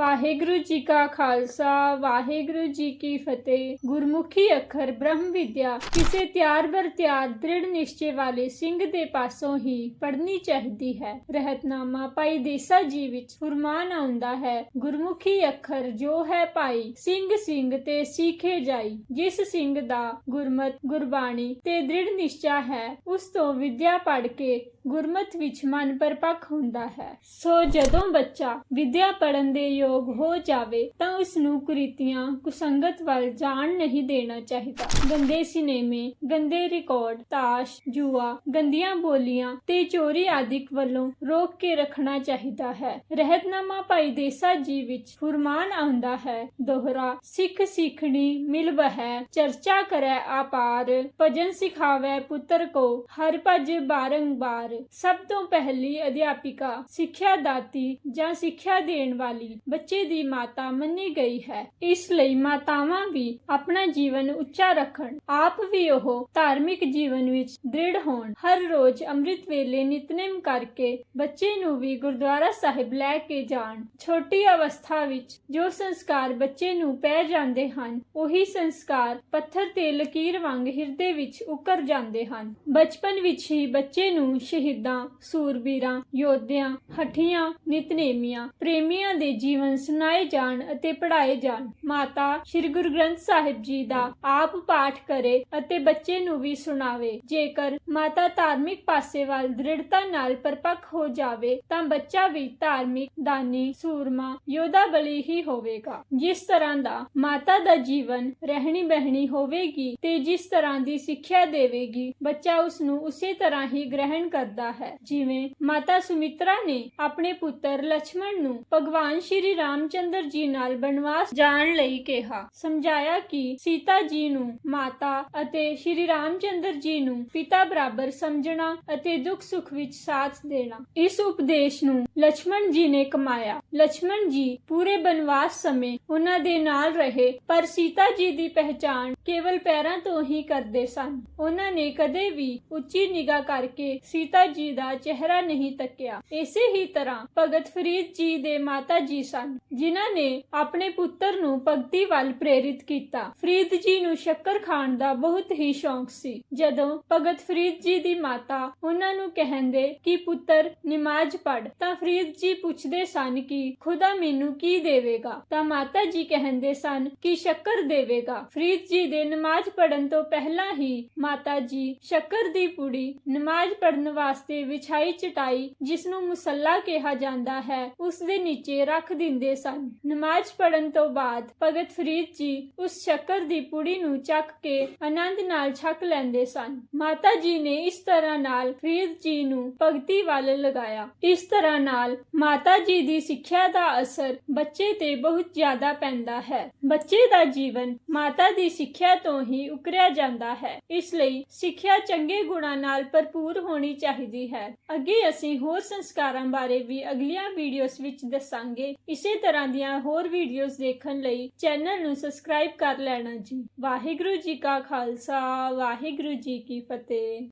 ਵਾਹਿਗੁਰੂ ਜੀ ਕਾ ਖਾਲਸਾ, ਵਾਹਿਗੁਰੂ ਜੀ ਕੀ ਫਤਿਹ। ਗੁਰਮੁਖੀ ਅੱਖਰ ਬ੍ਰਹਮ ਵਿਦਿਆ, ਕਿਸੇ ਤਿਆਰ ਬਰ ਤਿਆਰ, ਦ੍ਰਿੜ ਨਿਸ਼ਚੇ ਵਾਲੇ ਸਿੰਘ ਦੇ ਪਾਸੋਂ ਹੀ ਪੜ੍ਹਨੀ ਚਾਹੀਦੀ ਹੈ। ਰਹਿਤਨਾਮਾ ਭਾਈ ਦੇਸਾ ਜੀ ਵਿੱਚ ਫੁਰਮਾਨ ਆਉਂਦਾ ਹੈ, ਗੁਰਮੁਖੀ ਅੱਖਰ ਜੋ ਹੈ ਭਾਈ, ਸਿੰਘ ਸਿੰਘ ਤੇ ਸਿੱਖੇ ਜਾਈ। ਜਿਸ ਸਿੰਘ ਦਾ ਗੁਰਮਤ, ਗੁਰਬਾਣੀ ਤੇ ਦ੍ਰਿੜ ਨਿਸ਼ਚਾ ਹੈ, ਉਸ ਤੋਂ ਵਿਦਿਆ ਪੜ੍ਹ ਕੇ ਗੁਰਮਤ ਵਿੱਚ ਮਨ ਪਰਪੱਕ ਹੁੰਦਾ ਹੈ। ਸੋ ਜਦੋਂ ਬੱਚਾ ਵਿਦਿਆ ਪੜਨ ਦੇ ਯੋਗ ਹੋ ਜਾਵੇ ਤਾਂ ਉਸ ਨੂੰ ਕੁਰੀਤੀਆਂ, ਕੁਸੰਗਤ ਵੱਲ ਜਾਣ ਨਹੀਂ ਦੇਣਾ ਚਾਹੀਦਾ। ਗੰਦੇ ਸਿਨੇਮੇ, ਗੰਦੇ ਰਿਕਾਰਡ, ਤਾਸ਼, ਜੂਆ, ਗੰਦੀਆਂ ਬੋਲੀਆਂ ਤੇ ਚੋਰੀ ਆਦਿਕ ਵੱਲੋਂ ਰੋਕ ਕੇ ਰੱਖਣਾ ਚਾਹੀਦਾ ਹੈ। ਰਹਿਤਨਾਮਾ ਭਾਈ ਦੇਸਾ ਜੀ ਵਿੱਚ ਫੁਰਮਾਨ ਆਉਂਦਾ ਹੈ, ਦੋਹਰਾ ਸਿੱਖ ਸਿੱਖਣੀ ਮਿਲ ਬਹਿ ਚਰਚਾ ਕਰੈ ਆਪਾਰ ਭਜਨ ਸਿਖਾਵੇ ਪੁੱਤਰ ਕੋ, ਹਰ ਭਜ ਬਾਰੰਬਾਰ। ਸਭ ਤੋਂ ਪਹਿਲੀ ਅਧਿਆਪਿਕਾ ਸਿੱਖਿਆ ਦਾਤੀ ਜਾਂ ਸਿੱਖਿਆ ਦੇਣ ਵਾਲੀ ਬੱਚੇ ਦੀ ਮਾਤਾ ਮੰਨੀ ਗਈ ਹੈ। ਇਸ ਲਈ ਮਾਤਾਵਾਂ ਵੀ ਆਪਣਾ ਜੀਵਨ ਉੱਚਾ ਰੱਖਣ। ਆਪ ਵੀ ਉਹ ਧਾਰਮਿਕ ਜੀਵਨ ਵਿੱਚ ਦ੍ਰਿੜ ਹੋਣ। ਹਰ ਰੋਜ਼ ਅੰਮ੍ਰਿਤ ਵੇਲੇ ਨਿਤਨੇਮ ਕਰਕੇ ਬੱਚੇ ਨੂੰ ਵੀ ਗੁਰਦੁਆਰਾ ਸਾਹਿਬ ਲੈ ਕੇ ਜਾਣ। ਛੋਟੀ ਅਵਸਥਾ ਵਿੱਚ ਜੋ ਸੰਸਕਾਰ ਬੱਚੇ ਨੂੰ ਪੈ ਜਾਂਦੇ ਹਨ, ਉਹੀ ਸੰਸਕਾਰ ਪੱਥਰ ਤੇ ਲਕੀਰ ਵਾਂਗ ਹਿਰਦੇ ਵਿੱਚ ਉਕਰ ਜਾਂਦੇ ਹਨ। ਬਚਪਨ ਵਿੱਚ ਹੀ ਬੱਚੇ ਨੂੰ ਸ਼ਹੀਦਾਂ, ਸੂਰਬੀਰਾਂ, ਯੋਧਿਆਂ, ਹਠੀਆਂ, ਨਿਤਨੇਮੀਆਂ, ਪ੍ਰੇਮੀਆਂ ਦੇ ਜੀਵਨ ਸੁਣਾਏ ਜਾਣ ਅਤੇ ਪੜ੍ਹਾਏ ਜਾਣ। ਮਾਤਾ ਸ੍ਰੀ ਗੁਰੂ ਗ੍ਰੰਥ ਸਾਹਿਬ ਜੀ ਦਾ ਆਪ ਪਾਠ ਕਰੇ ਅਤੇ ਬੱਚੇ ਨੂੰ ਵੀ ਸੁਣਾਵੇ। ਜੇਕਰ ਮਾਤਾ ਧਾਰਮਿਕ ਪਾਸੇ ਵੱਲ ਦ੍ਰਿੜਤਾ ਨਾਲ ਪਰਪੱਕ ਹੋ ਜਾਵੇ, ਤਾਂ ਬੱਚਾ ਵੀ ਧਾਰਮਿਕ ਦਾਨੀ, ਸੂਰਮਾ, ਯੋਧਾ ਬਲੀ ਹੀ ਹੋਵੇਗਾ। ਜਿਸ ਤਰ੍ਹਾਂ ਦਾ ਮਾਤਾ ਦਾ ਜੀਵਨ ਰਹਿਣੀ ਬਹਿਣੀ ਹੋਵੇਗੀ ਤੇ ਜਿਸ ਤਰ੍ਹਾਂ ਦੀ ਸਿੱਖਿਆ ਦੇਵੇਗੀ, ਬੱਚਾ ਉਸ ਨੂੰ ਉਸੇ ਤਰ੍ਹਾਂ ਹੀ ਗ੍ਰਹਿਣ ਕਰਦਾ ਹੈ। ਜਿਵੇਂ ਮਾਤਾ ਸੁਮਿਤਰਾ ਨੇ ਆਪਣੇ ਪੁੱਤਰ ਲక్ష్మణ ਨੂੰ ਭਗਵਾਨ ਸ਼੍ਰੀ ਰਾਮਚੰਦਰ ਜੀ ਨਾਲ ਬਨਵਾਸ ਜਾਣ ਲਈ ਕਿਹਾ। ਸਮਝਾਇਆ ਕਿ ਸੀਤਾ ਜੀ ਨੂੰ ਮਾਤਾ ਅਤੇ ਸ਼੍ਰੀ ਰਾਮਚੰਦਰ ਜੀ ਨੂੰ ਪਿਤਾ ਬਰਾਬਰ ਸਮਝਣਾ ਅਤੇ ਦੁੱਖ ਸੁੱਖ ਵਿੱਚ ਸਾਥ ਦੇਣਾ। ਇਸ ਉਪਦੇਸ਼ ਨੂੰ ਲక్ష్మణ ਜੀ ਨੇ ਕਮਾਇਆ। ਲక్ష్మణ ਜੀ ਪੂਰੇ ਬਨਵਾਸ ਸਮੇਂ ਉਹਨਾਂ ਦੇ ਨਾਲ ਰਹੇ, ਪਰ ਸੀਤਾ ਜੀ ਦੀ ਪਹਿਚਾਣ ਕੇਵਲ ਪੈਰਾਂ ਤੋਂ ਹੀ ਕਰਦੇ ਸਨ। ਉਹਨਾਂ ਨੇ ਕਦੇ ਵੀ ਉੱਚੀ ਨਿਗਾਹ ਕਰਕੇ ਸੀਤਾ ਜੀ ਦਾ ਚਿਹਰਾ ਨਹੀਂ ਤੱਕਿਆ। ਇਸੇ ਹੀ ਤਰ੍ਹਾਂ ਭਗਤ ਫਰੀਦ ਜੀ ਦੇ ਮਾਤਾ ਜੀ ਸਨ। ਜਿਨ੍ਹਾਂ ਨੇ ਆਪਣੇ ਪੁੱਤਰ ਨੂੰ ਭਗਤੀ ਵੱਲ ਪ੍ਰੇਰਿਤ ਕੀਤਾ। ਫਰੀਦ ਜੀ ਨੂੰ ਸ਼ੱਕਰ ਖਾਣ ਦਾ ਬਹੁਤ ਹੀ ਸ਼ੌਂਕ ਸੀ। ਜਦੋਂ ਭਗਤ ਫਰੀਦ ਜੀ ਦੀ ਮਾਤਾ ਉਹਨਾਂ ਨੂੰ ਕਹਿੰਦੇ ਕਿ, ਪੁੱਤਰ, ਨਮਾਜ਼ ਪੜ ਤਾਂ ਫਰੀਦ ਜੀ ਪੁੱਛਦੇ ਸਨ ਕਿ, ਖੁਦਾ ਮੈਨੂੰ ਕੀ ਦੇਵੇਗਾ? ਤਾਂ ਮਾਤਾ ਜੀ ਕਹਿੰਦੇ ਸਨ ਕਿ, ਸ਼ੱਕਰ ਦੇਵੇਗਾ। ਫਰੀਦ ਜੀ ਦੇ ਨਮਾਜ਼ ਪੜਨ ਤੋਂ ਪਹਿਲਾਂ ਹੀ ਮਾਤਾ ਜੀ ਸ਼ੱਕਰ ਦੀ ਪੁੜੀ ਨਮਾਜ਼ ਪੜਨ ਵਾਸਤੇ ਵਿਛਾਈ ਚਟਾਈ ਜਿਸ ਨੂੰ ਮੁਸੱਲਾ ਕਿਹਾ ਜਾਂਦਾ ਹੈ, ਉਸ ਦੇ ਨੀਚੇ ਰੱਖ ਦਿੰਦੇ ਸਨ। ਨਮਾਜ਼ ਪੜਨ ਤੋਂ ਬਾਅਦ ਭਗਤ ਫਰੀਦ ਜੀ ਉਸ ਸ਼ੱਕਰ ਦੀ ਪੁੜੀ ਨੂੰ ਚੱਕ ਕੇ ਆਨੰਦ ਨਾਲ ਛਕ ਲੈਂਦੇ ਸਨ। ਮਾਤਾ ਜੀ ਨੇ ਇਸ ਤਰ੍ਹਾਂ ਨਾਲ ਫਰੀਦ ਜੀ ਨੂੰ ਭਗਤੀ ਵੱਲ ਲਗਾਇਆ। ਇਸ ਤਰ੍ਹਾਂ ਨਾਲ ਮਾਤਾ ਜੀ ਦੀ ਸਿੱਖਿਆ ਦਾ ਅਸਰ ਬੱਚੇ ਤੇ ਬਹੁਤ ਜ਼ਿਆਦਾ ਪੈਂਦਾ ਹੈ। ਬੱਚੇ ਦਾ ਜੀਵਨ ਮਾਤਾ ਦੀ ਸਿੱਖਿਆ ਤੋਂ ਹੀ ਉਕਰਿਆ ਜਾਂਦਾ ਹੈ। ਇਸ ਲਈ ਸਿੱਖਿਆ ਚੰਗੇ ਗੁਣਾਂ ਨਾਲ ਭਰਪੂਰ ਹੋਣੀ ਚਾਹੀਦੀ ਹੈ। ਅੱਗੇ ਅਸੀਂ ਹੋਰ ਸੰਸਕਾਰਾਂ ਬਾਰੇ ਵੀ ਅਗਲੀਆਂ ਵੀਡੀਓਜ਼ ਵਿੱਚ ਦੱਸਾਂਗੇ। ਇਸੇ ਤਰ੍ਹਾਂ ਦੀਆਂ ਹੋਰ ਵੀਡੀਓਜ਼ ਦੇਖਣ ਲਈ ਚੈਨਲ ਨੂੰ ਸਬਸਕ੍ਰਾਈਬ ਕਰ ਲੈਣਾ ਜੀ। ਵਾਹਿਗੁਰੂ ਜੀ ਕਾ ਖਾਲਸਾ, ਵਾਹਿਗੁਰੂ ਜੀ ਕੀ ਫਤਿਹ।